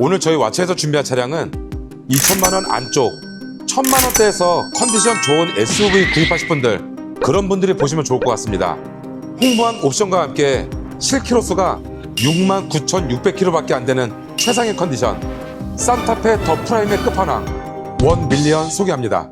오늘 저희 와차에서 준비한 차량은 2천만 원 안쪽, 1천만 원대에서 컨디션 좋은 SUV 구입하실 분들 그런 분들이 보시면 좋을 것 같습니다. 홍보한 옵션과 함께 실키로수가 6만 9,600km밖에 안 되는 최상의 컨디션 산타페 더 프라임의 끝판왕 원 밀리언 소개합니다.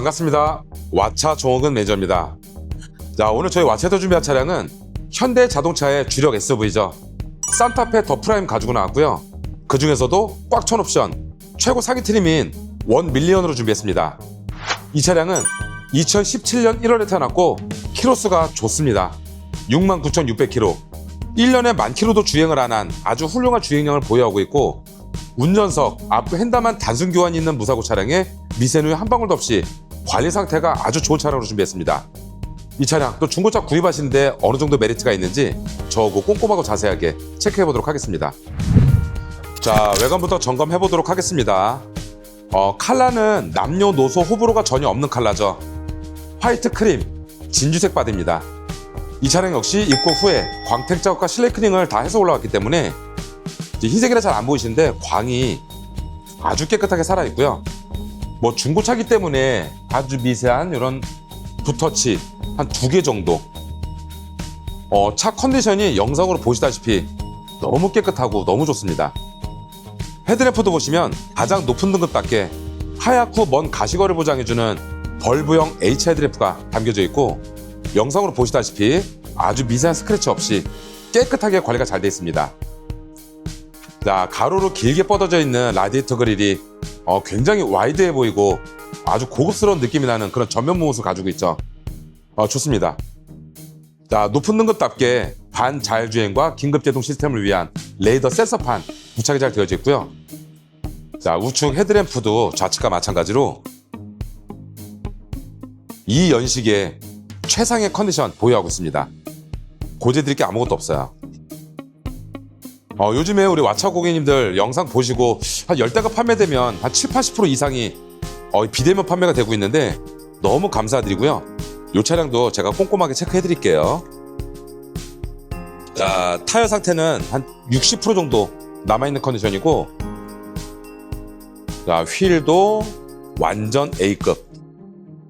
반갑습니다. 와차 정옥은 매니저입니다. 자, 오늘 저희 와차에서 준비한 차량은 현대 자동차의 주력 SUV죠. 산타페 더 프라임 가지고 나왔고요. 그 중에서도 꽉찬 옵션, 최고 상위 트림인 원 밀리언으로 준비했습니다. 이 차량은 2017년 1월에 태어났고 키로수가 좋습니다. 69,600km. 1년에 만 킬로도 주행을 안 한 아주 훌륭한 주행량을 보유하고 있고 운전석, 앞 핸다만 단순 교환이 있는 무사고 차량에 미세누이 한 방울도 없이 관리 상태가 아주 좋은 차량으로 준비했습니다. 이 차량 또 중고차 구입하시는데 어느 정도 메리트가 있는지 저거 꼼꼼하고 자세하게 체크해 보도록 하겠습니다. 자 외관부터 점검해 보도록 하겠습니다. 어, 칼라는 남녀노소 호불호가 전혀 없는 칼라죠. 화이트 크림, 진주색 바디입니다. 이 차량 역시 입고 후에 광택 작업과 실내크닝을 다 해서 올라왔기 때문에 흰색이라 잘 안 보이시는데 광이 아주 깨끗하게 살아 있고요. 뭐 중고차기 때문에 아주 미세한 이런 붓터치 한 두 개 정도. 어, 차 컨디션이 영상으로 보시다시피 너무 깨끗하고 너무 좋습니다. 헤드램프도 보시면 가장 높은 등급답게 하얗고 먼 가시거리를 보장해주는 벌브형 H 헤드램프가 담겨져 있고 영상으로 보시다시피 아주 미세한 스크래치 없이 깨끗하게 관리가 잘 되어 있습니다. 자, 가로로 길게 뻗어져 있는 라디에이터 그릴이 어, 굉장히 와이드해 보이고 아주 고급스러운 느낌이 나는 그런 전면 모습을 가지고 있죠. 어, 좋습니다. 자, 높은 등급답게 반 자율주행과 긴급 제동 시스템을 위한 레이더 센서판 부착이 잘 되어져 있고요. 자, 우측 헤드램프도 좌측과 마찬가지로 이 연식의 최상의 컨디션 보유하고 있습니다. 고재드릴 게 아무것도 없어요. 어, 요즘에 우리 와차 고객님들 영상 보시고 한 10대가 판매되면 한 7, 80% 이상이 어, 비대면 판매가 되고 있는데 너무 감사드리고요. 이 차량도 제가 꼼꼼하게 체크해 드릴게요. 자, 타이어 상태는 한 60% 정도 남아있는 컨디션이고, 자, 휠도 완전 A급.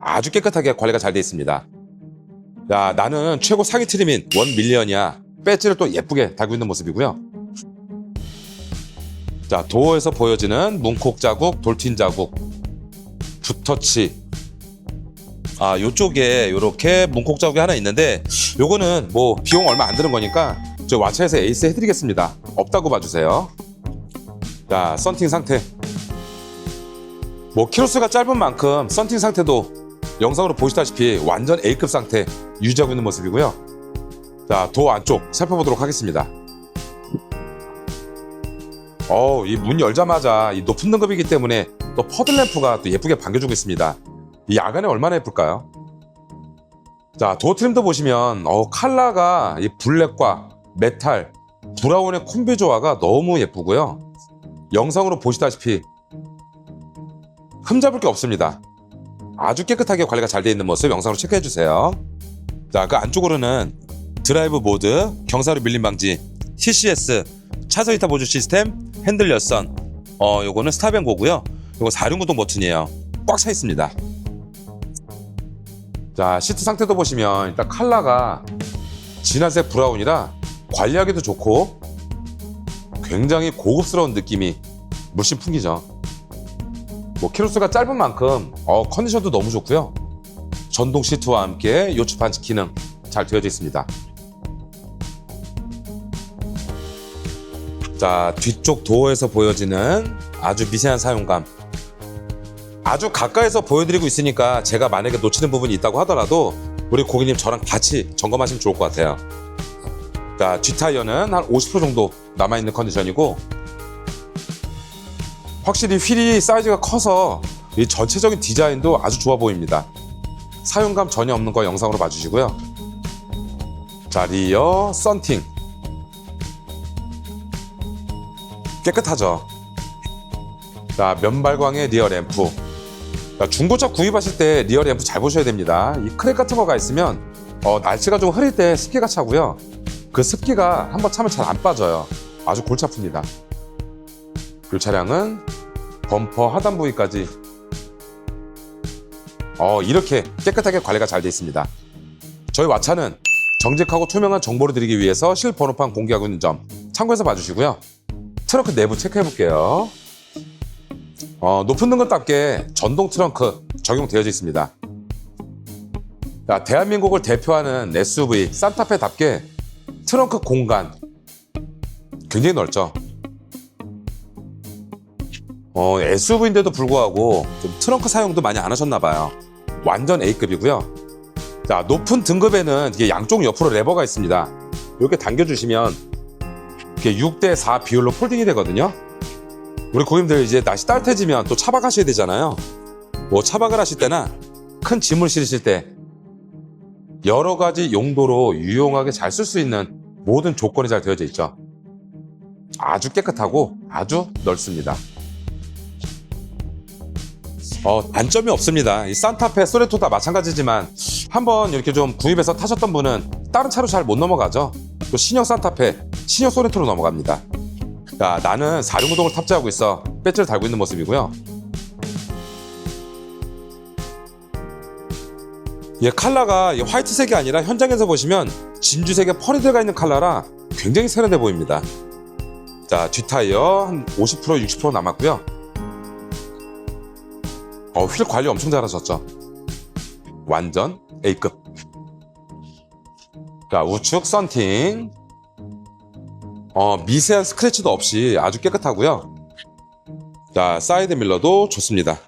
아주 깨끗하게 관리가 잘 되어 있습니다. 자, 나는 최고 상위 트림인 원 밀리언이야. 배지를 또 예쁘게 달고 있는 모습이고요. 자, 도어에서 보여지는 문콕 자국, 돌틴 자국, 붓터치. 아, 요쪽에 요렇게 문콕 자국이 하나 있는데 요거는 뭐 비용 얼마 안 드는 거니까 저 와차에서 에이스 해드리겠습니다. 없다고 봐주세요. 자, 썬팅 상태. 뭐 키로수가 짧은 만큼 썬팅 상태도 영상으로 보시다시피 완전 A급 상태 유지하고 있는 모습이고요. 자, 도어 안쪽 살펴보도록 하겠습니다. 어우, 이 문 열자마자 이 높은 등급이기 때문에 또 퍼들램프가 또 예쁘게 반겨주고 있습니다. 이 야간에 얼마나 예쁠까요? 자, 도어 트림도 보시면 어, 칼라가 이 블랙과 메탈, 브라운의 콤비 조화가 너무 예쁘고요. 영상으로 보시다시피 흠잡을 게 없습니다. 아주 깨끗하게 관리가 잘 되어 있는 모습 영상으로 체크해 주세요. 자, 그 안쪽으로는 드라이브 모드, 경사로 밀림 방지, TCS, 차선 이타 보조 시스템, 핸들 여선, 어, 요거는 스타뱅고고요. 요거 4륜 구동 버튼이에요. 꽉 차 있습니다. 자, 시트 상태도 보시면 일단 컬러가 진한색 브라운이라 관리하기도 좋고 굉장히 고급스러운 느낌이 물씬 풍기죠. 뭐 키로수가 짧은 만큼 어, 컨디션도 너무 좋고요. 전동 시트와 함께 요추 반지 기능 잘 되어져 있습니다. 자, 뒤쪽 도어에서 보여지는 아주 미세한 사용감. 아주 가까이서 보여드리고 있으니까 제가 만약에 놓치는 부분이 있다고 하더라도 우리 고객님 저랑 같이 점검하시면 좋을 것 같아요. 자, 뒷타이어는 한 50% 정도 남아있는 컨디션이고 확실히 휠이 사이즈가 커서 이 전체적인 디자인도 아주 좋아 보입니다. 사용감 전혀 없는 거 영상으로 봐주시고요. 자, 리어 썬팅. 깨끗하죠? 자, 면발광의 리어 램프. 자, 중고차 구입하실 때 리어 램프 잘 보셔야 됩니다. 이 크랙 같은 거가 있으면 어, 날씨가 좀 흐릴 때 습기가 차고요. 그 습기가 한번 차면 잘 안 빠져요. 아주 골치 아픕니다. 이 차량은 범퍼 하단 부위까지 어, 이렇게 깨끗하게 관리가 잘 되어 있습니다. 저희 와차는 정직하고 투명한 정보를 드리기 위해서 실번호판 공개하고 있는 점 참고해서 봐주시고요. 트렁크 내부 체크해 볼게요. 어, 높은 등급답게 전동 트렁크 적용되어져 있습니다. 자, 대한민국을 대표하는 SUV 산타페답게 트렁크 공간 굉장히 넓죠. 어, SUV인데도 불구하고 좀 트렁크 사용도 많이 안 하셨나 봐요. 완전 A급이고요. 자, 높은 등급에는 이게 양쪽 옆으로 레버가 있습니다. 이렇게 당겨주시면 이렇게 6대 4 비율로 폴딩이 되거든요. 우리 고객님들 이제 날씨 따뜻해지면 또 차박하셔야 되잖아요. 뭐 차박을 하실 때나 큰 짐을 실으실 때 여러 가지 용도로 유용하게 잘 쓸 수 있는 모든 조건이 잘 되어져 있죠. 아주 깨끗하고 아주 넓습니다. 어, 단점이 없습니다. 이 산타페, 소레토 다 마찬가지지만 한번 이렇게 좀 구입해서 타셨던 분은 다른 차로 잘 못 넘어가죠. 또 신형 산타페, 신형 소레토로 넘어갑니다. 자, 나는 4륜구동을 탑재하고 있어. 배지를 달고 있는 모습이고요. 예, 컬러가 이 화이트색이 아니라 현장에서 보시면 진주색의 펄이 들어가 있는 컬러라 굉장히 세련돼 보입니다. 자, 뒷타이어 한 50% 60% 남았고요. 어, 휠 관리 엄청 잘하셨죠. 완전 A급. 자, 우측 썬팅. 어, 미세한 스크래치도 없이 아주 깨끗하고요. 자, 사이드 밀러도 좋습니다.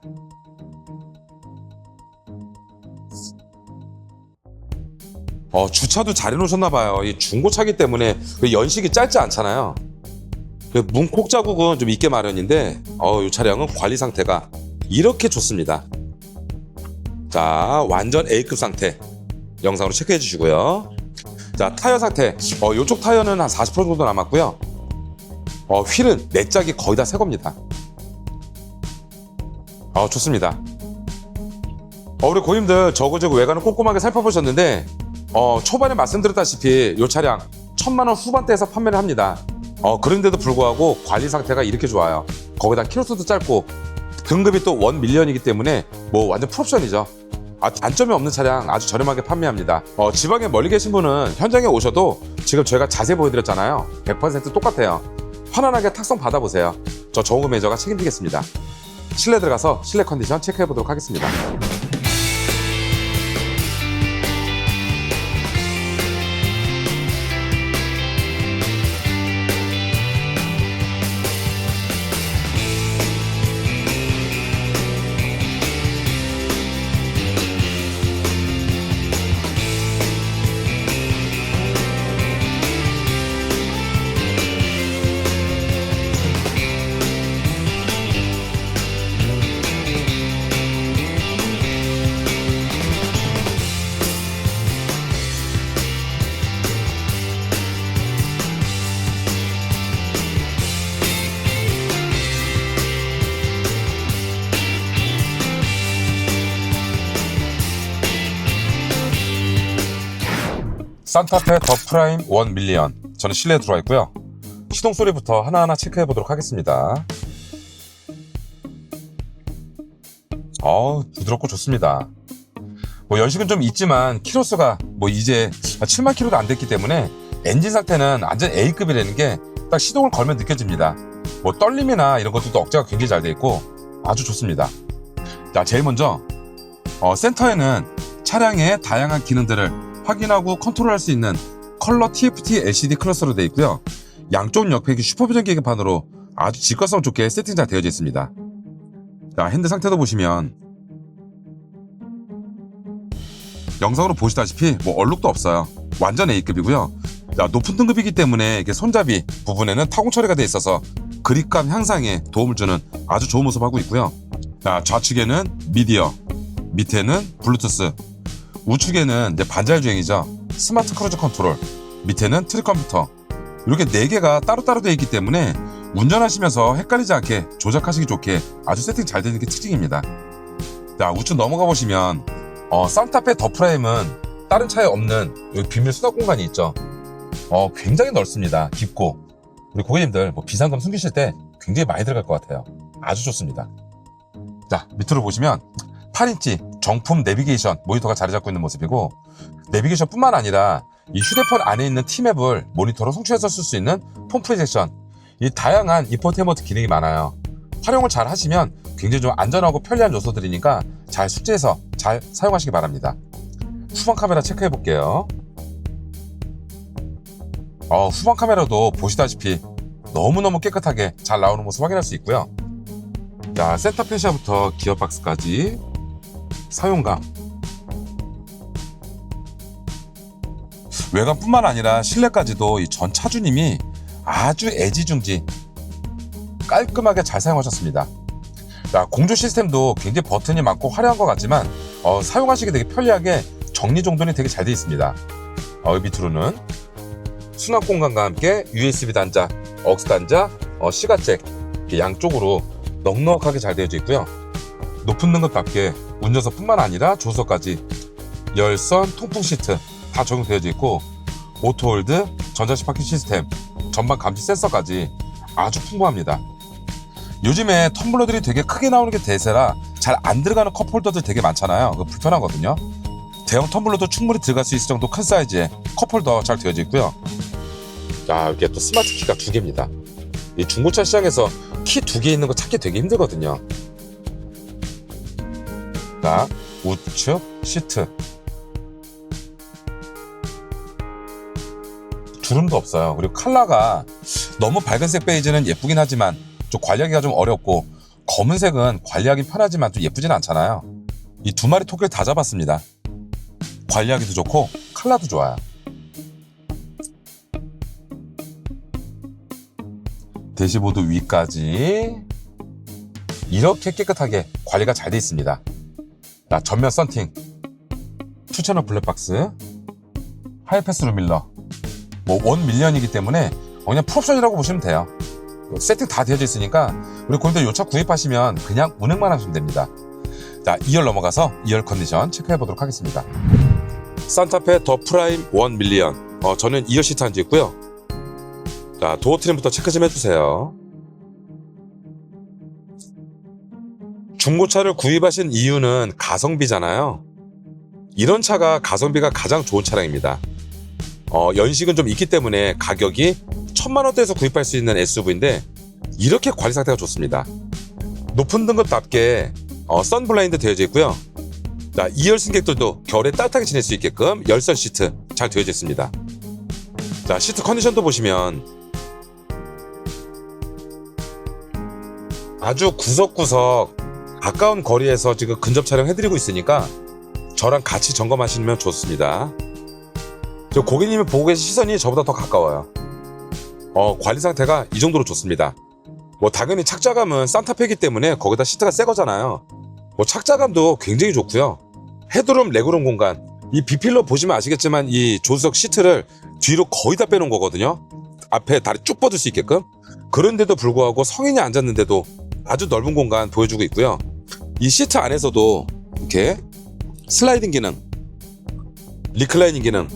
어, 주차도 잘 해놓으셨나봐요. 이 중고차기 때문에 그 연식이 짧지 않잖아요. 그 문콕 자국은 좀 있게 마련인데, 어, 이 차량은 관리 상태가 이렇게 좋습니다. 자, 완전 A급 상태. 영상으로 체크해 주시고요. 자, 타이어 상태. 어, 이쪽 타이어는 한 40% 정도 남았고요. 어, 휠은 내 짝이 거의 다 새 겁니다. 어, 좋습니다. 어, 우리 고객님들 저거저거 외관을 꼼꼼하게 살펴보셨는데, 어, 초반에 말씀드렸다시피 이 차량 천만 원 후반대에서 판매를 합니다. 어, 그런데도 불구하고 관리 상태가 이렇게 좋아요. 거기다 키로수도 짧고 등급이 또 원 밀리언이기 때문에 뭐 완전 풀옵션이죠. 아, 단점이 없는 차량 아주 저렴하게 판매합니다. 어, 지방에 멀리 계신 분은 현장에 오셔도 지금 저희가 자세히 보여드렸잖아요. 100% 똑같아요. 편안하게 탁송 받아보세요. 저 정우 매저가 책임지겠습니다. 실내 들어가서 실내 컨디션 체크해 보도록 하겠습니다. 산타페 더 프라임 1 밀리언. 저는 실내에 들어와 있고요. 시동 소리부터 하나하나 체크해 보도록 하겠습니다. 어 부드럽고 좋습니다. 뭐 연식은 좀 있지만 키로수가 뭐 이제 7만 키로도 안 됐기 때문에 엔진 상태는 완전 A급이라는 게 딱 시동을 걸면 느껴집니다. 뭐 떨림이나 이런 것들도 억제가 굉장히 잘 돼 있고 아주 좋습니다. 자 제일 먼저 어, 센터에는 차량의 다양한 기능들을 확인하고 컨트롤할 수 있는 컬러 TFT LCD 클러스로 되어 있고요. 양쪽 옆에 슈퍼비전 계기판으로 아주 직관성 좋게 세팅 잘 되어져 있습니다. 자, 핸드 상태도 보시면 영상으로 보시다시피 뭐 얼룩도 없어요. 완전 A급이고요. 자, 높은 등급이기 때문에 이게 손잡이 부분에는 타공 처리가 돼 있어서 그립감 향상에 도움을 주는 아주 좋은 모습 하고 있고요. 자, 좌측에는 미디어, 밑에는 블루투스, 우측에는 이제 반자율 주행이죠. 스마트 크루즈 컨트롤, 밑에는 트릭 컴퓨터. 이렇게 네 개가 따로따로 되어 있기 때문에 운전하시면서 헷갈리지 않게 조작하시기 좋게 아주 세팅 잘 되는 게 특징입니다. 자, 우측 넘어가 보시면 어, 산타페 더 프라임은 다른 차에 없는 여기 비밀 수납 공간이 있죠. 어, 굉장히 넓습니다. 깊고. 우리 고객님들 뭐 비상금 숨기실 때 굉장히 많이 들어갈 것 같아요. 아주 좋습니다. 자, 밑으로 보시면 8인치 정품 내비게이션 모니터가 자리 잡고 있는 모습이고 내비게이션 뿐만 아니라 이 휴대폰 안에 있는 티맵을 모니터로 송출해서 쓸 수 있는 폰 프로젝션 이 다양한 인포테인먼트 기능이 많아요. 활용을 잘 하시면 굉장히 좀 안전하고 편리한 요소들이니까 잘 숙지해서 잘 사용하시기 바랍니다. 후방 카메라 체크해 볼게요. 어, 후방 카메라도 보시다시피 너무너무 깨끗하게 잘 나오는 모습 확인할 수 있고요. 자, 센터 페시아부터 기어박스까지 사용감. 외관뿐만 아니라 실내까지도 이 전 차주님이 아주 애지중지 깔끔하게 잘 사용하셨습니다. 자, 공조 시스템도 굉장히 버튼이 많고 화려한 것 같지만 어, 사용하시기 되게 편리하게 정리정돈이 되게 잘 되어 있습니다. 어, 밑으로는 수납 공간과 함께 USB 단자, 억스 단자, 어, 시가잭 양쪽으로 넉넉하게 잘 되어져 있고요. 높은 등급답게 운전석뿐만 아니라 조수석까지 열선, 통풍 시트 다 적용되어져 있고 오토홀드, 전자식 파킹 시스템, 전방 감지 센서까지 아주 풍부합니다. 요즘에 텀블러들이 되게 크게 나오는 게 대세라 잘 안 들어가는 컵홀더들 되게 많잖아요. 그거 불편하거든요. 대형 텀블러도 충분히 들어갈 수 있을 정도 큰 사이즈의 컵홀더 잘 되어져 있고요. 자, 이게 또 스마트 키가 두 개입니다. 이 중고차 시장에서 키 두 개 있는 거 찾기 되게 힘들거든요. 자, 우측 시트. 주름도 없어요. 그리고 컬러가 너무 밝은색 베이지는 예쁘긴 하지만 좀 관리하기가 좀 어렵고 검은색은 관리하기 편하지만 좀 예쁘진 않잖아요. 이 두 마리 토끼를 다 잡았습니다. 관리하기도 좋고 컬러도 좋아요. 대시보드 위까지 이렇게 깨끗하게 관리가 잘 돼 있습니다. 자, 전면 썬팅, 투채널 블랙박스, 하이패스 루밀러, 뭐 원 밀리언이기 때문에 그냥 풀옵션이라고 보시면 돼요. 세팅 다 되어져 있으니까 우리 고객들 요차 구입하시면 그냥 운행만 하시면 됩니다. 자, 2열 넘어가서 2열 컨디션 체크해 보도록 하겠습니다. 산타페 더 프라임 1 밀리언. 어, 저는 2열 시트 앉아 있고요. 자, 도어 트림부터 체크 좀 해주세요. 중고차를 구입하신 이유는 가성비잖아요. 이런 차가 가성비가 가장 좋은 차량입니다. 어, 연식은 좀 있기 때문에 가격이 천만 원대에서 구입할 수 있는 SUV인데 이렇게 관리 상태가 좋습니다. 높은 등급답게 어, 선블라인드 되어져 있고요. 자, 2열 승객들도 겨울에 따뜻하게 지낼 수 있게끔 열선 시트 잘 되어져 있습니다. 자, 시트 컨디션도 보시면 아주 구석구석 가까운 거리에서 지금 근접 촬영 해드리고 있으니까 저랑 같이 점검하시면 좋습니다. 저 고객님이 보고 계신 시선이 저보다 더 가까워요. 어, 관리 상태가 이 정도로 좋습니다. 뭐 당연히 착자감은 산타페이기 때문에 거기다 시트가 새 거잖아요. 뭐 착자감도 굉장히 좋고요. 헤드룸, 레그룸 공간. 이 비필러 보시면 아시겠지만 이 조수석 시트를 뒤로 거의 다 빼놓은 거거든요. 앞에 다리 쭉 뻗을 수 있게끔. 그런데도 불구하고 성인이 앉았는데도 아주 넓은 공간 보여주고 있고요. 이 시트 안에서도 이렇게 슬라이딩 기능, 리클라이닝 기능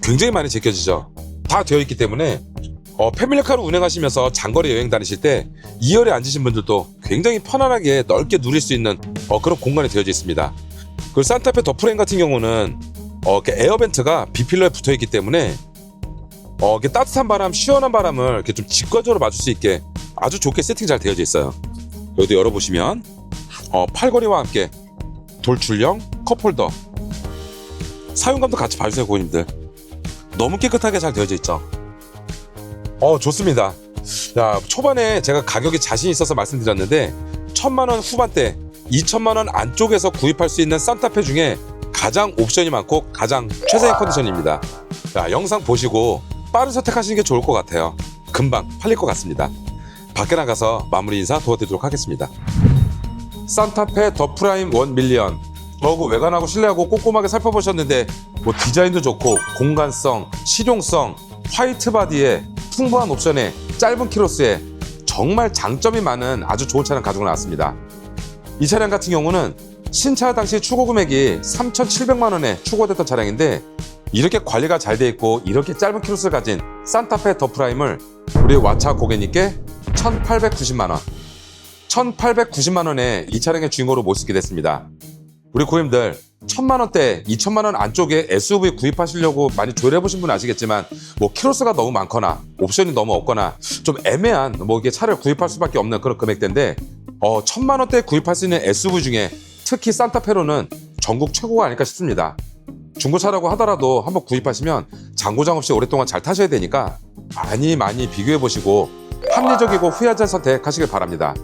굉장히 많이 제껴지죠. 다 되어 있기 때문에 어, 패밀리카로 운행하시면서 장거리 여행 다니실 때 2열에 앉으신 분들도 굉장히 편안하게 넓게 누릴 수 있는 어, 그런 공간이 되어져 있습니다. 그리고 산타페 더 프레임 같은 경우는 어, 에어벤트가 비필러에 붙어 있기 때문에 어, 이렇게 따뜻한 바람, 시원한 바람을 이렇게 좀 직관적으로 맞을 수 있게 아주 좋게 세팅 잘 되어져 있어요. 여기도 열어보시면 어, 팔걸이와 함께 돌출형 컵홀더 사용감도 같이 봐주세요 고객님들 너무 깨끗하게 잘 되어져 있죠 어 좋습니다 야 초반에 제가 가격이 자신 있어서 말씀드렸는데 천만 원 후반대 2천만 원 안쪽에서 구입할 수 있는 산타페 중에 가장 옵션이 많고 가장 최상의 컨디션입니다 자 영상 보시고 빠른 선택하시는 게 좋을 것 같아요. 금방 팔릴 것 같습니다. 밖에 나가서 마무리 인사 도와드리도록 하겠습니다. 산타페 더 프라임 1 밀리언. 저거 외관하고 실내하고 꼼꼼하게 살펴보셨는데 뭐 디자인도 좋고 공간성, 실용성, 화이트 바디에 풍부한 옵션에 짧은 키로수에 정말 장점이 많은 아주 좋은 차량 가지고 나왔습니다. 이 차량 같은 경우는 신차 당시 추고 금액이 3,700만 원에 추고됐던 차량인데 이렇게 관리가 잘 돼 있고 이렇게 짧은 키로수를 가진 산타페 더 프라임을 우리 와차 고객님께 1,890만 원 1,890만 원에 이 차량의 주인공으로 모시게 됐습니다. 우리 고객님들 천만 원대, 2천만 원 안쪽에 SUV 구입하시려고 많이 조율해 보신 분은 아시겠지만 뭐 키로수가 너무 많거나 옵션이 너무 없거나 좀 애매한 뭐 이게 차를 구입할 수밖에 없는 그런 금액대인데 어 천만 원대 구입할 수 있는 SUV 중에 특히 산타페로는 전국 최고가 아닐까 싶습니다. 중고차라고 하더라도 한번 구입하시면 장고장 없이 오랫동안 잘 타셔야 되니까 많이 많이 비교해 보시고 합리적이고 후회하지 않은 선택하시길 바랍니다.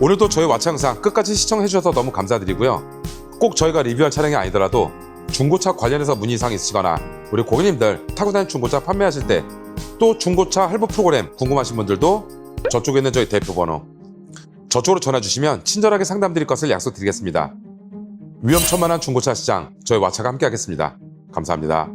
오늘도 저희 와차 영상 끝까지 시청해 주셔서 너무 감사드리고요. 꼭 저희가 리뷰한 차량이 아니더라도 중고차 관련해서 문의 이상 있으시거나 우리 고객님들 타고 다니는 중고차 판매하실 때 또 중고차 할부 프로그램 궁금하신 분들도 저쪽에 있는 저희 대표 번호 저쪽으로 전화 주시면 친절하게 상담 드릴 것을 약속드리겠습니다. 위험천만한 중고차 시장 저희 와차가 함께 하겠습니다. 감사합니다.